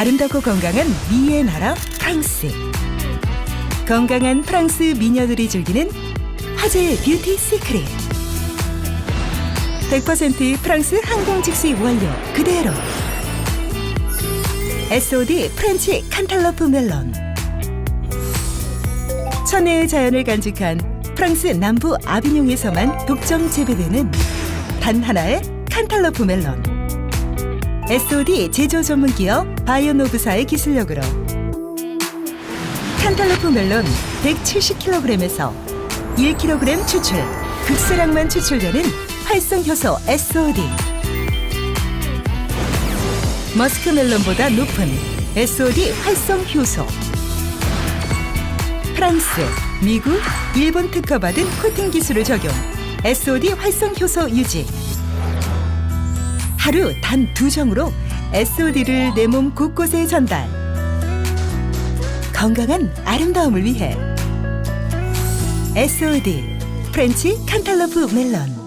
아름답고 건강한 미의 나라 프랑스. 건강한 프랑스 미녀들이 즐기는 화제의 뷰티 시크릿. 100% 프랑스 항공 직수 원료 그대로. SOD 프렌치 칸탈로프 멜론. 천혜의 자연을 간직한 프랑스 남부 아비뇽에서만 독점 재배되는 단 하나의 칸탈로프 멜론. SOD 제조 전문 기업 바이오노브사의 기술력으로 칸탈로프 멜론 170kg에서 1kg 추출, 극세량만 추출되는 활성 효소 SOD. 머스크 멜론보다 높은 SOD 활성 효소. 프랑스, 미국, 일본 특허받은 코팅 기술을 적용. SOD 활성 효소 유지. 하루 단 두 정으로 SOD를 내 몸 곳곳에 전달. 건강한 아름다움을 위해 SOD 프렌치 칸탈로프 멜론